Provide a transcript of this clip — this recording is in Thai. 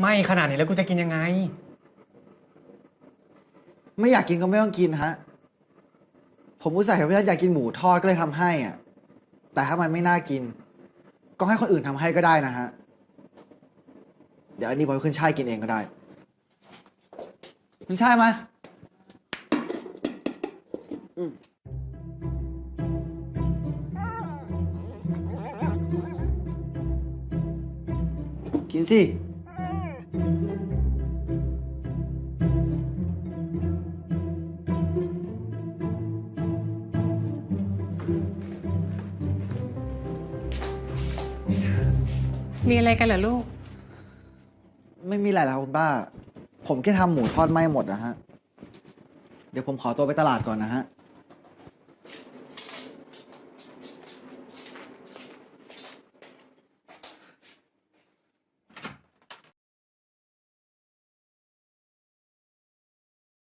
ไม่ขนาดนี้แล้วกูจะกินยังไง ไม่อยากกินก็ไม่ต้องกินฮะ ผมอุตส่าห์เห็นว่าอยากกินหมูทอดก็เลยทำให้อะ แต่ถ้ามันไม่น่ากิน ก็ให้คนอื่นทำให้ก็ได้นะฮะ เดี๋ยวอันนี้ผมขึ้นช่ายกินเองก็ได้ ขึ้นช่ายมาอืมกินสิ มีอะไรกันเหรอลูก ไม่มีอะไรแล้วคุณป้า ผมแค่ทำหมูทอดไหม้หมดนะฮะ เดี๋ยวผมขอตัวไปตลาดก่อนนะฮะ